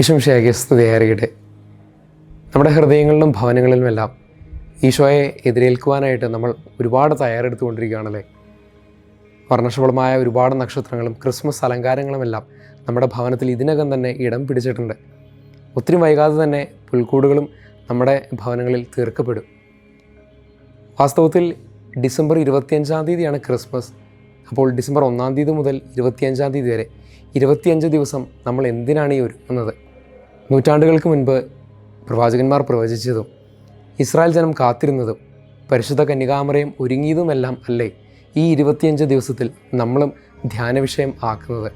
ഈശംഷയാകിയ സ്തുതിയാറിയുടെ നമ്മുടെ ഹൃദയങ്ങളിലും ഭവനങ്ങളിലുമെല്ലാം ഈശോയെ എതിരേൽക്കുവാനായിട്ട് നമ്മൾ ഒരുപാട് തയ്യാറെടുത്തുകൊണ്ടിരിക്കുകയാണല്ലേ? വർണശബളമായ ഒരുപാട് നക്ഷത്രങ്ങളും ക്രിസ്മസ് അലങ്കാരങ്ങളുമെല്ലാം നമ്മുടെ ഭവനത്തിൽ ഇതിനകം തന്നെ ഇടം പിടിച്ചിട്ടുണ്ട്. ഒത്തിരി വൈകാതെ തന്നെ പുൽക്കൂടുകളും നമ്മുടെ ഭവനങ്ങളിൽ തീർക്കപ്പെടും. വാസ്തവത്തിൽ ഡിസംബർ ഇരുപത്തിയഞ്ചാം തീയതിയാണ് ക്രിസ്മസ്. അപ്പോൾ ഡിസംബർ ഒന്നാം തീയതി മുതൽ ഇരുപത്തിയഞ്ചാം തീയതി വരെ ഇരുപത്തിയഞ്ച് ദിവസം നമ്മൾ എന്തിനാണ് ഈ ഒരുങ്ങുന്നത് നൂറ്റാണ്ടുകൾക്ക് മുൻപ് പ്രവാചകന്മാർ പ്രവചിച്ചതും ഇസ്രായേൽ ജനം കാത്തിരുന്നതും പരിശുദ്ധ കന്യകാമറയും ഒരുങ്ങിയതുമെല്ലാം അല്ലേ ഈ ഇരുപത്തിയഞ്ച് ദിവസത്തിൽ നമ്മളും ധ്യാന വിഷയം ആക്കുന്നത്?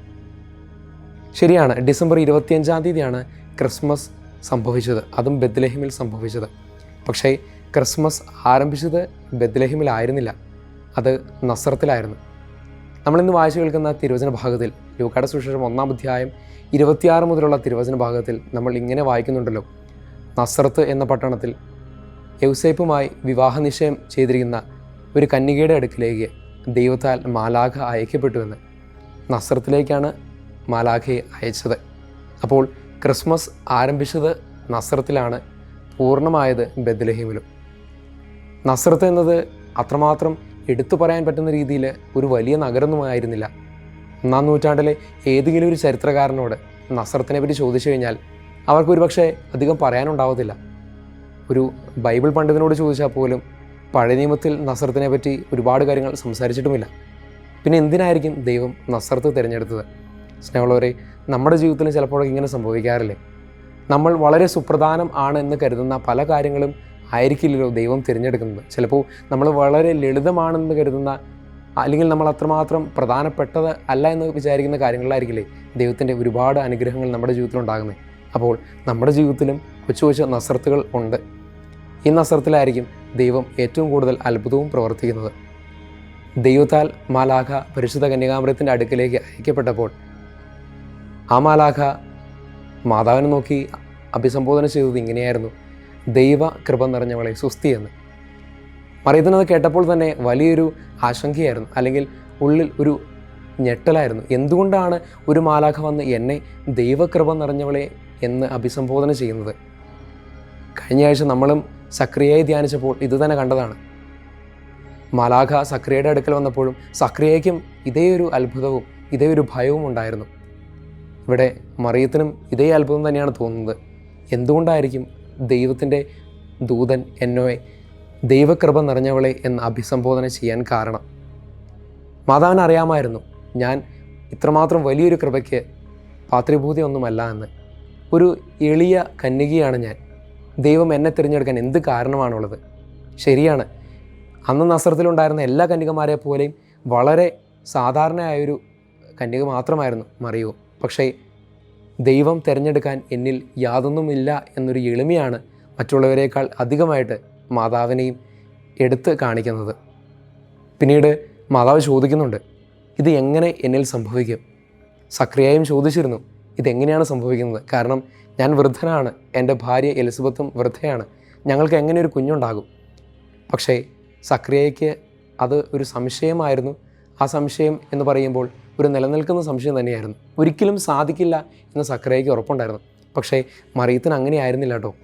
ശരിയാണ് ഡിസംബർ ഇരുപത്തിയഞ്ചാം തീയതിയാണ് ക്രിസ്മസ് സംഭവിച്ചത്. അതും ബദ്ലഹിമിൽ സംഭവിച്ചത്. പക്ഷേ ക്രിസ്മസ് ആരംഭിച്ചത് ബദ്ലഹിമിലായിരുന്നില്ല അത് നസ്രത്തിലായിരുന്നു നമ്മളിന്ന് വായിച്ചു കേൾക്കുന്ന തിരുവചന ഭാഗത്തിൽ ലൂക്കാട സുശേഷം ഒന്നാം അധ്യായം ഇരുപത്തിയാറ് മുതലുള്ള തിരുവചന ഭാഗത്തിൽ നമ്മൾ ഇങ്ങനെ വായിക്കുന്നുണ്ടല്ലോ. നസ്രത്ത് എന്ന പട്ടണത്തിൽ യൗസേപ്പുമായി വിവാഹ നിശ്ചയം ചെയ്തിരിക്കുന്ന ഒരു കന്യകയുടെ അടുക്കിലേക്ക് ദൈവത്താൽ മാലാഖ അയക്കപ്പെട്ടുവെന്ന്. നസ്രത്തിലേക്കാണ് മാലാഖയെ അയച്ചത്. അപ്പോൾ ക്രിസ്മസ് ആരംഭിച്ചത് നസ്രത്തിലാണ് പൂർണമായത് ബദ്ലഹീമിലും നസ്രത്ത് എന്നത് അത്രമാത്രം എടുത്തു പറയാൻ പറ്റുന്ന രീതിയിൽ ഒരു വലിയ നഗരമൊന്നുമായിരുന്നില്ല ഒന്നാം നൂറ്റാണ്ടിലെ ഏതെങ്കിലും ഒരു ചരിത്രകാരനോട് നസ്രത്തിനെ പറ്റി ചോദിച്ചു കഴിഞ്ഞാൽ അവർക്ക് ഒരുപക്ഷെ അധികം പറയാനുണ്ടാവത്തില്ല. ഒരു ബൈബിൾ പണ്ഡിതനോട് ചോദിച്ചാൽ പോലും പഴയ നിയമത്തിൽ നസ്രത്തിനെ പറ്റി ഒരുപാട് കാര്യങ്ങൾ സംസാരിച്ചിട്ടുമില്ല. പിന്നെ എന്തിനായിരിക്കും ദൈവം നസ്രത്ത് തിരഞ്ഞെടുത്തത്? സ്നേഹമുള്ളവരെ നമ്മുടെ ജീവിതത്തിൽ ചിലപ്പോഴൊക്കെ ഇങ്ങനെ സംഭവിക്കാറില്ലേ? നമ്മൾ വളരെ സുപ്രധാനം ആണ് എന്ന് കരുതുന്ന പല കാര്യങ്ങളും ആയിരിക്കില്ലല്ലോ ദൈവം തിരഞ്ഞെടുക്കുന്നത്. ചിലപ്പോൾ നമ്മൾ വളരെ ലളിതമാണെന്ന് കരുതുന്ന അല്ലെങ്കിൽ നമ്മൾ അത്രമാത്രം പ്രധാനപ്പെട്ടത് അല്ല എന്ന് വിചാരിക്കുന്ന കാര്യങ്ങളായിരിക്കില്ലേ ദൈവത്തിന്റെ ഒരുപാട് അനുഗ്രഹങ്ങൾ നമ്മുടെ ജീവിതത്തിൽ ഉണ്ടാകുന്നത് അപ്പോൾ നമ്മുടെ ജീവിതത്തിലും കൊച്ചു കൊച്ചു നസ്രത്തുകൾ ഉണ്ട്. ഈ നസ്രത്തിലായിരിക്കും ദൈവം ഏറ്റവും കൂടുതൽ അത്ഭുതവും പ്രവർത്തിക്കുന്നത്. ദൈവത്താൽ മാലാഖ പരിശുദ്ധ കന്യകാമൃതത്തിന്റെ അടുക്കിലേക്ക് അയക്കപ്പെട്ടപ്പോൾ ആ മാലാഖ മാതാവിനെ നോക്കി അഭിസംബോധന ചെയ്തത് ഇങ്ങനെയായിരുന്നു. ദൈവ കൃപ നിറഞ്ഞവളെ സുസ്തി എന്ന്. മറിയത്തിനത് കേട്ടപ്പോൾ തന്നെ വലിയൊരു ആശങ്കയായിരുന്നു. അല്ലെങ്കിൽ ഉള്ളിൽ ഒരു ഞെട്ടലായിരുന്നു. എന്തുകൊണ്ടാണ് ഒരു മാലാഖ വന്ന് എന്നെ ദൈവകൃപ നിറഞ്ഞവളെ എന്ന് അഭിസംബോധന ചെയ്യുന്നത്? കഴിഞ്ഞ ആഴ്ച നമ്മളും സക്രിയയെ ധ്യാനിച്ചപ്പോൾ ഇത് തന്നെ കണ്ടതാണ്. മാലാഖ സക്രിയയുടെ അടുക്കൽ വന്നപ്പോഴും സക്രിയയ്ക്കും ഇതേ ഒരു അത്ഭുതവും ഇതേ ഒരു ഭയവും ഉണ്ടായിരുന്നു. ഇവിടെ മറിയത്തിനും ഇതേ അത്ഭുതം തന്നെയാണ് തോന്നുന്നത്. എന്തുകൊണ്ടായിരിക്കും ദൈവത്തിന്റെ ദൂതൻ എന്നോയെ ദൈവകൃപ നിറഞ്ഞവളെ എന്ന് അഭിസംബോധന ചെയ്യാൻ കാരണം. മാതാവിന് അറിയാമായിരുന്നു ഞാൻ ഇത്രമാത്രം വലിയൊരു കൃപയ്ക്ക് പാത്രിഭൂതി ഒന്നുമല്ല എന്ന്. ഒരു എളിയ കന്യകയാണ് ഞാൻ. ദൈവം എന്നെ തിരഞ്ഞെടുക്കാൻ എന്ത് കാരണമാണുള്ളത്? ശരിയാണ് അന്ന് നസ്രത്തിലുണ്ടായിരുന്ന എല്ലാ കന്യകമാരെ പോലെയും വളരെ സാധാരണയായൊരു കന്യക മാത്രമായിരുന്നു മറിയോ. പക്ഷേ ദൈവം തിരഞ്ഞെടുക്കാൻ എന്നിൽ യാതൊന്നുമില്ല എന്നൊരു എളിമയാണ് മറ്റുള്ളവരെക്കാൾ അധികമായിട്ട് മാതാവിനെയും എടുത്ത് കാണിക്കുന്നത്. പിന്നീട് മാതാവ് ചോദിക്കുന്നുണ്ട് ഇത് എങ്ങനെ എന്നിൽ സംഭവിക്കും? സക്രിയയും ചോദിച്ചിരുന്നു ഇതെങ്ങനെയാണ് സംഭവിക്കുന്നത്? കാരണം ഞാൻ വൃദ്ധനാണ് എന്റെ ഭാര്യ എലിസബത്തും വൃദ്ധയാണ് ഞങ്ങൾക്ക് എങ്ങനെ ഒരു കുഞ്ഞുണ്ടാകും? പക്ഷേ സക്രിയയ്ക്ക് അത് ഒരു സംശയമായിരുന്നു. ആ സംശയം എന്ന് പറയുമ്പോൾ ഒരു നിലനിൽക്കുന്ന സംശയം തന്നെയായിരുന്നു. ഒരിക്കലും സാധിക്കില്ല എന്ന് സക്രയ്ക്ക് ഉറപ്പുണ്ടായിരുന്നു. പക്ഷേ മറിയത്തിന് അങ്ങനെ ആയിരുന്നില്ല കേട്ടോ.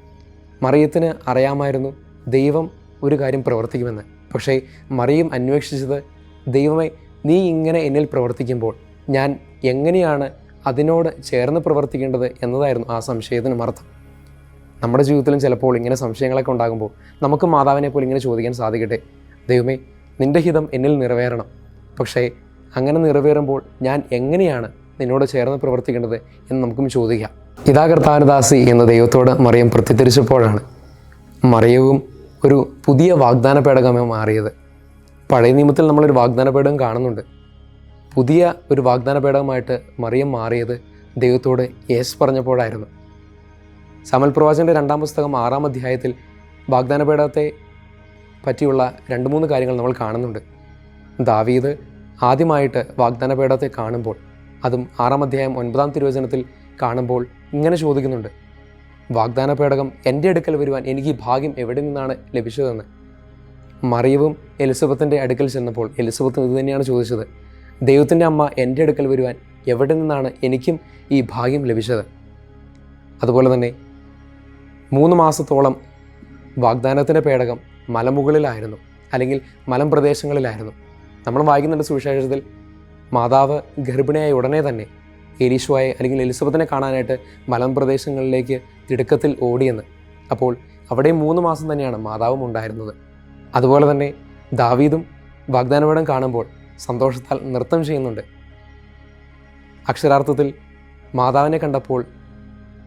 മറിയത്തിന് അറിയാമായിരുന്നു ദൈവം ഒരു കാര്യം പ്രവർത്തിക്കുമെന്ന്. പക്ഷേ മറിയം അന്വേഷിച്ചത് ദൈവമേ നീ ഇങ്ങനെ എന്നിൽ പ്രവർത്തിക്കുമ്പോൾ ഞാൻ എങ്ങനെയാണ് അതിനോട് ചേർന്ന് പ്രവർത്തിക്കേണ്ടത്? എന്നതായിരുന്നു ആ സംശയത്തിന് അർത്ഥം. നമ്മുടെ ജീവിതത്തിലും ചിലപ്പോൾ ഇങ്ങനെ സംശയങ്ങളൊക്കെ ഉണ്ടാകുമ്പോൾ നമുക്ക് മാതാവിനെ പോലെ ഇങ്ങനെ ചോദിക്കാൻ സാധിക്കട്ടെ? ദൈവമേ നിന്റെ ഹിതം എന്നിൽ നിറവേറണം. പക്ഷേ അങ്ങനെ നിറവേറുമ്പോൾ ഞാൻ എങ്ങനെയാണ് നിന്നോട് ചേർന്ന് പ്രവർത്തിക്കേണ്ടത് എന്ന് നമുക്കും ചോദിക്കാം. ഇതാ കർത്താനദാസി എന്ന ദൈവത്തോട് മറിയം പ്രത്യത്തിരിച്ചപ്പോഴാണ് മറിയവും ഒരു പുതിയ വാഗ്ദാന പേടകമായി മാറിയത്. പഴയ നിയമത്തിൽ നമ്മളൊരു വാഗ്ദാന പേടകം കാണുന്നുണ്ട്. പുതിയ ഒരു വാഗ്ദാന പേടകമായിട്ട് മറിയം മാറിയത് ദൈവത്തോട് യേസ് പറഞ്ഞപ്പോഴായിരുന്നു. സമൽ പ്രവാചന്റെ രണ്ടാം പുസ്തകം ആറാം അധ്യായത്തിൽ വാഗ്ദാന പേടകത്തെ പറ്റിയുള്ള രണ്ട് മൂന്ന് കാര്യങ്ങൾ നമ്മൾ കാണുന്നുണ്ട്. ദാവീദ് ആദ്യമായിട്ട് വാഗ്ദാന പേടത്തെ കാണുമ്പോൾ അതും ആറാം അധ്യായം ഒൻപതാം തിരുവചനത്തിൽ കാണുമ്പോൾ ഇങ്ങനെ ചോദിക്കുന്നുണ്ട്. വാഗ്ദാന പേടകം എന്റെ അടുക്കൽ വരുവാൻ എനിക്ക് ഭാഗ്യം എവിടെ നിന്നാണ് ലഭിച്ചതെന്ന്? മറിയവും എലിസബത്തിന്റെ അടുക്കൽ ചെന്നപ്പോൾ എലിസബത്തും ഇത് തന്നെയാണ് ചോദിച്ചത്. ദൈവത്തിന്റെ അമ്മ എന്റെ അടുക്കൽ വരുവാൻ എവിടെ നിന്നാണ് എനിക്കും ഈ ഭാഗ്യം ലഭിച്ചത്? അതുപോലെ തന്നെ മൂന്ന് മാസത്തോളം വാഗ്ദാനത്തിന്റെ പേടകം മലമുകളിലായിരുന്നു അല്ലെങ്കിൽ മലമ്പ്രദേശങ്ങളിലായിരുന്നു. നമ്മൾ വായിക്കുന്നുണ്ട് സുവിശേഷത്തിൽ. മാതാവ് ഗർഭിണിയായ ഉടനെ തന്നെ എലീശുവായെ അല്ലെങ്കിൽ എലിസബത്തിനെ കാണാനായിട്ട് മലമ്പ്രദേശങ്ങളിലേക്ക് തിടുക്കത്തിൽ ഓടിയെന്ന്. അപ്പോൾ അവിടെ മൂന്ന് മാസം തന്നെയാണ് മാതാവും ഉണ്ടായിരുന്നത്. അതുപോലെ തന്നെ ദാവീദും വാഗ്ദാനപടം കാണുമ്പോൾ സന്തോഷത്താൽ നൃത്തം ചെയ്യുന്നുണ്ട്. അക്ഷരാർത്ഥത്തിൽ മാതാവിനെ കണ്ടപ്പോൾ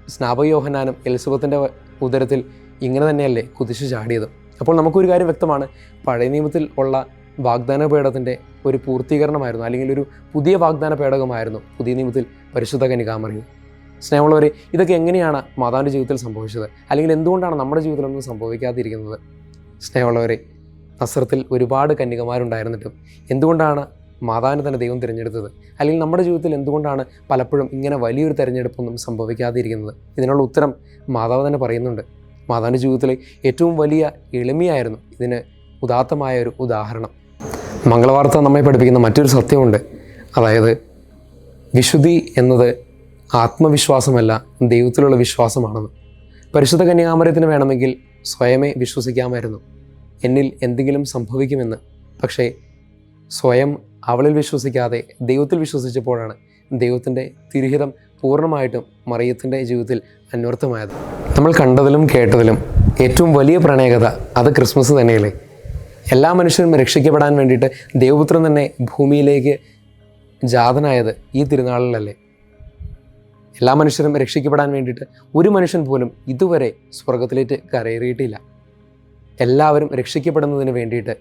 സ്നാപയോഹനാനും എലിസബത്തിന്റെ ഉദരത്തിൽ ഇങ്ങനെ തന്നെയല്ലേ കുതിച്ചു ചാടിയത്. അപ്പോൾ നമുക്കൊരു കാര്യം വ്യക്തമാണ്. പഴയ നിയമത്തിൽ ഉള്ള വാഗ്ദാന പേടകത്തിന്റെ ഒരു പൂർത്തീകരണമായിരുന്നു അല്ലെങ്കിൽ ഒരു പുതിയ വാഗ്ദാന പേടകമായിരുന്നു പുതിയ നിയമത്തിൽ പരിശുദ്ധ കനികാമറിയും. സ്നേഹമുള്ളവരെ ഇതൊക്കെ എങ്ങനെയാണ് മാതാവിന്റെ ജീവിതത്തിൽ സംഭവിച്ചത്? അല്ലെങ്കിൽ എന്തുകൊണ്ടാണ് നമ്മുടെ ജീവിതത്തിലൊന്നും സംഭവിക്കാതിരിക്കുന്നത്? സ്നേഹമുള്ളവരെ നസ്രത്തിൽ ഒരുപാട് കന്യകമാരുണ്ടായിരുന്നിട്ടും എന്തുകൊണ്ടാണ് മാതാവിനെ തന്നെ ദൈവം തിരഞ്ഞെടുത്തത്? അല്ലെങ്കിൽ നമ്മുടെ ജീവിതത്തിൽ എന്തുകൊണ്ടാണ് പലപ്പോഴും ഇങ്ങനെ വലിയൊരു തിരഞ്ഞെടുപ്പൊന്നും സംഭവിക്കാതിരിക്കുന്നത്? ഇതിനുള്ള ഉത്തരം മാതാവ് തന്നെ പറയുന്നുണ്ട്. മാതാവിന്റെ ജീവിതത്തിലെ ഏറ്റവും വലിയ എളിമയായിരുന്നു ഇതിന് ഉദാത്തമായ ഒരു ഉദാഹരണം. മംഗളവാർത്ത നമ്മെ പഠിപ്പിക്കുന്ന മറ്റൊരു സത്യമുണ്ട്. അതായത് വിശുദ്ധി എന്നത് ആത്മവിശ്വാസമല്ല ദൈവത്തിലുള്ള വിശ്വാസമാണെന്ന്. പരിശുദ്ധ കന്യാമരത്തിന് വേണമെങ്കിൽ സ്വയമേ വിശ്വസിക്കാമായിരുന്നു. എന്നിൽ എന്തെങ്കിലും സംഭവിക്കുമെന്ന്. പക്ഷേ സ്വയം അവളിൽ വിശ്വസിക്കാതെ ദൈവത്തിൽ വിശ്വസിച്ചപ്പോഴാണ് ദൈവത്തിന്റെ തിരുഹിതം പൂർണമായിട്ടും മറിയത്തിന്റെ ജീവിതത്തിൽ അന്വർത്ഥമായത്. നമ്മൾ കണ്ടതിലും കേട്ടതിലും ഏറ്റവും വലിയ പ്രണയകത അത് ക്രിസ്മസ് തന്നെയല്ലേ? എല്ലാ മനുഷ്യരും രക്ഷിക്കപ്പെടാൻ വേണ്ടിയിട്ട് ദേവപുത്രൻ തന്നെ ഭൂമിയിലേക്ക് ജാതനായത് ഈ തിരുനാളിലല്ലേ? എല്ലാ മനുഷ്യരും രക്ഷിക്കപ്പെടാൻ വേണ്ടിയിട്ട് ഒരു മനുഷ്യൻ പോലും ഇതുവരെ സ്വർഗത്തിലേക്ക് കരയേറിയിട്ടില്ല. എല്ലാവരും രക്ഷിക്കപ്പെടുന്നതിന് വേണ്ടിയിട്ട്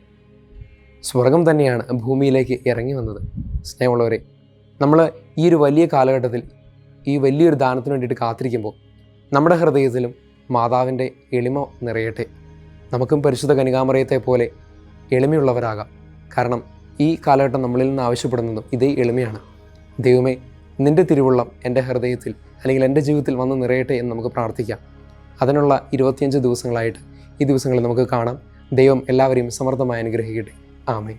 സ്വർഗം തന്നെയാണ് ഭൂമിയിലേക്ക് ഇറങ്ങി വന്നത്. സ്നേഹമുള്ളവരെ നമ്മൾ ഈ ഒരു വലിയ കാലഘട്ടത്തിൽ ഈ വലിയൊരു ദാനത്തിന് വേണ്ടിയിട്ട് കാത്തിരിക്കുമ്പോൾ നമ്മുടെ ഹൃദയത്തിലും മാതാവിന്റെ എളിമ നിറയട്ടെ. നമുക്കും പരിശുദ്ധ കനികാമറയത്തെ പോലെ എളിമയുള്ളവരാകാം. കാരണം ഈ കാലഘട്ടം നമ്മളിൽ നിന്ന് ആവശ്യപ്പെടുന്നതും ഇതേ എളിമയാണ്. ദൈവമേ നിന്റെ തിരുവുള്ളം എന്റെ ഹൃദയത്തിൽ അല്ലെങ്കിൽ എന്റെ ജീവിതത്തിൽ വന്ന് നിറയട്ടെ എന്ന് നമുക്ക് പ്രാർത്ഥിക്കാം. അതിനുള്ള ഇരുപത്തിയഞ്ച് ദിവസങ്ങളായിട്ട് ഈ ദിവസങ്ങളിൽ നമുക്ക് കാണാം. ദൈവം എല്ലാവരെയും സമർത്ഥമായി അനുഗ്രഹിക്കട്ടെ. ആമേ